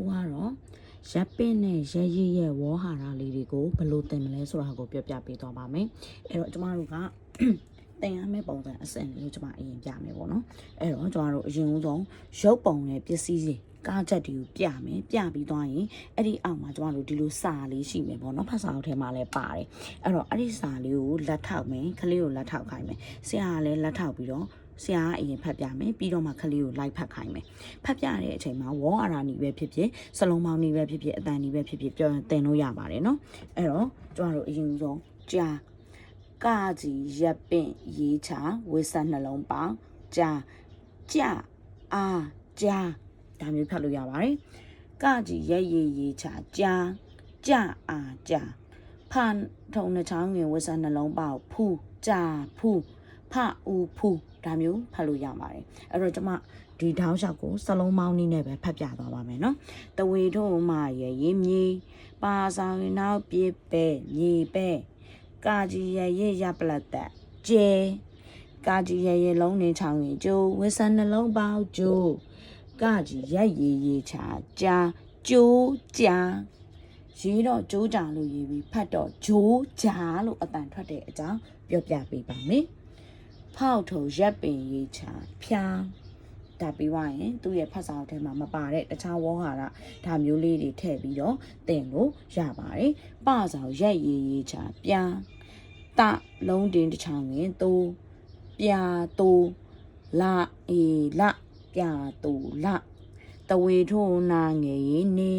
အခုကတော့ရပ်ပင့်နဲ့ရရည်ရဲ့ဝေါ်ဟာရလေးတွေကိုဘယ်လိုသင်မလဲဆိုတာကိုပြောပြပေးသွားပါမယ်အဲ့တော့ကျမတို့ကသင်ရမယ့်ပုံစံအစင်လေးကိုကျမအရင်ပြမယ်ပေါ့နော်အဲ့တော့ကျမတို့အရင်ဆုံးရုပ်ပုံနဲ့ပစ္စည်းတွေကားချက်တွေကိုပြမယ်ပြပြီးသွားရင်အဲ့ဒီအောက်မှာကျမတို့ဒီလိုစာလေးရှိမယ်ပေါ့နော်ဖတ်စာအုပ်ထဲမှာလည်းပါတယ်အဲ့တော့အဲ့ဒီစာလေးကိုလက်ထောက်မယ်ခလေးကိုလက်ထောက်ခိုင်းမယ်ဆရာကလည်းလက်ထောက်ပြီးတော့ ဆရာကအရင်ဖတ်ပြမယ်ပြီးတော့မှခလေးကိုလိုက်ဖတ်ခိုင်းမယ်ဖတ်ပြတဲ့အချိန်မှာဝေါ်အာရာနီပဲဖြစ်ဖြစ်စလုံးပေါင်းနီပဲဖြစ်ဖြစ်အတန်နီပဲဖြစ်ဖြစ်ပြောရင်သင်လို့ရပါတယ်နော်အဲ့တော့ကျမတို့အရင်ဆုံးကြာကကြီးရပ်ပင့်ရေးချဝိဆက်နှလုံးပေါင်းကြာကြအာကြာဒါမျိုးဖတ်လို့ရပါတယ်ကကြီးရက်ရည်ရေးချကြာကြအာကြာဖန်ထုံနှချောင်းငင်ဝိဆက်နှလုံးပေါင်းဖူကြာဖူဖအူဖူ ဒါမျိုးဖတ်လို့ရပါတယ်အဲ့တော့ကျမဒီထောင်းလျှောက်ကိုစလုံးမောင်းနည်းနဲ့ပဲဖတ်ပြသွားပါမယ်နော်တဝေထုံမရဲ့ရင်းမြေပါဆောင်ရင်နောက်ပြစ်ပဲမြေပဲကာကြီးရဲ့ရရပလက်သက်ကျဲကာကြီးရဲ့ရလုံးနေချောင်းရင်ကျိုးဝစ်ဆန်နှလုံးပေါင်းကျိုးကာကြီးရက်ရည်ရည်ချာကြာကျိုးကြာရေးတော့ကျိုးကြာလို့ရေးပြီးဖတ်တော့ဂျိုးကြာလို့အတန်ထွက်တဲ့အကြောင်းပြောပြပေးပါမယ် ဖောက်ထုံရက်ပင်ရေးချာဖြားဒါပြီးသွားရင်သူ့ရဲ့ဖတ်စာအုပ်ထဲမှာမပါတဲ့တခြားဝေါ်ဟာရဒါမျိုးလေးတွေထည့်ပြီးတော့သင်လို့ရပါတယ်ပဆောင်ရက်ရေးရေးချာပြားတလုံးတင်တစ်ချောင်းငင်သူပြာသူလာအေလာပြာသူလာတဝေထုံနာငယ်ရေးနေ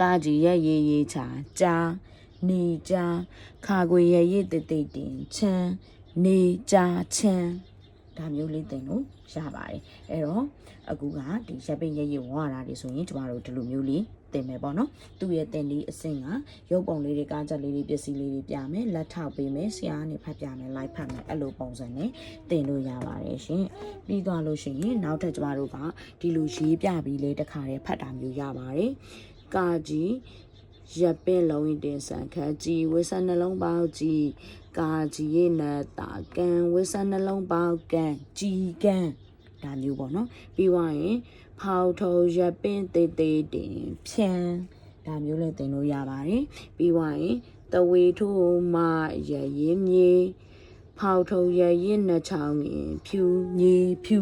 ကာကြီးရက်ရေးရေးချာကြာနေကြာခါခွေရဲ့ရေးတိတ်တိတ်တင်ချမ်း နေကြာချမ်းဒါမျိုးလေးသင်လို့ရပါတယ်အဲ့တော့အခုကဒီရပ်ပင်ရရဝါတာတွေဆိုရင်ကျမတို့ဒီလိုမျိုးလေးသင်မယ်ပေါ့နော်သူ့ရဲ့သင်လေးအဆင့်ကရုပ်ပုံလေးတွေကားချက်လေးတွေပစ္စည်းလေးတွေပြမယ်လက်ထောက်ပေးမယ်ဆရာကနေဖတ်ပြမယ်လိုက်ဖတ်မယ်အဲ့လိုပုံစံနဲ့သင်လို့ရပါတယ်ရှင်ပြီးသွားလို့ရှိရင်နောက်ထပ်ကျမတို့ကဒီလိုရေးပြပြီးလေတစ်ခါတည်းဖတ်တာမျိုးရပါတယ်ကာကြီး ရပ်ပင်လုံးရင်တင်ဆန်ခတ်ကြီးဝိဆန်နှလုံးပေါင်းကြီးကာကြီးရဲ့နတာကန်ဝိဆန်နှလုံးပေါင်းကန်ကြီးကန်ဒါမျိုးပေါ့နော်ပြီးသွားရင် ဖောက်ထုံရပ်ပင်တေးသေးတင်ဖြန်းဒါမျိုးလည်းတင်လို့ရပါတယ်ပြီးသွားရင်တဝေထိုးမရရင်မြေ ဖောက်ထုံရရင်နှချောင်းရင်ဖြူမြေဖြူ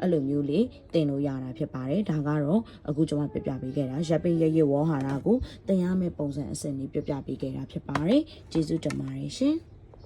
အဲ့လိုမျိုးလေးတင်လို့ရတာဖြစ်ပါတယ်ဒါကတော့အခုကျွန်မပြပြပေးခဲ့တာရပ်ပင်ရရဝေါ်ဟာရာကိုတင်ရမယ့်ပုံစံအစစ်လေးပြပြပေးခဲ့တာဖြစ်ပါတယ်ကျေးဇူးတင်ပါတယ်ရှင်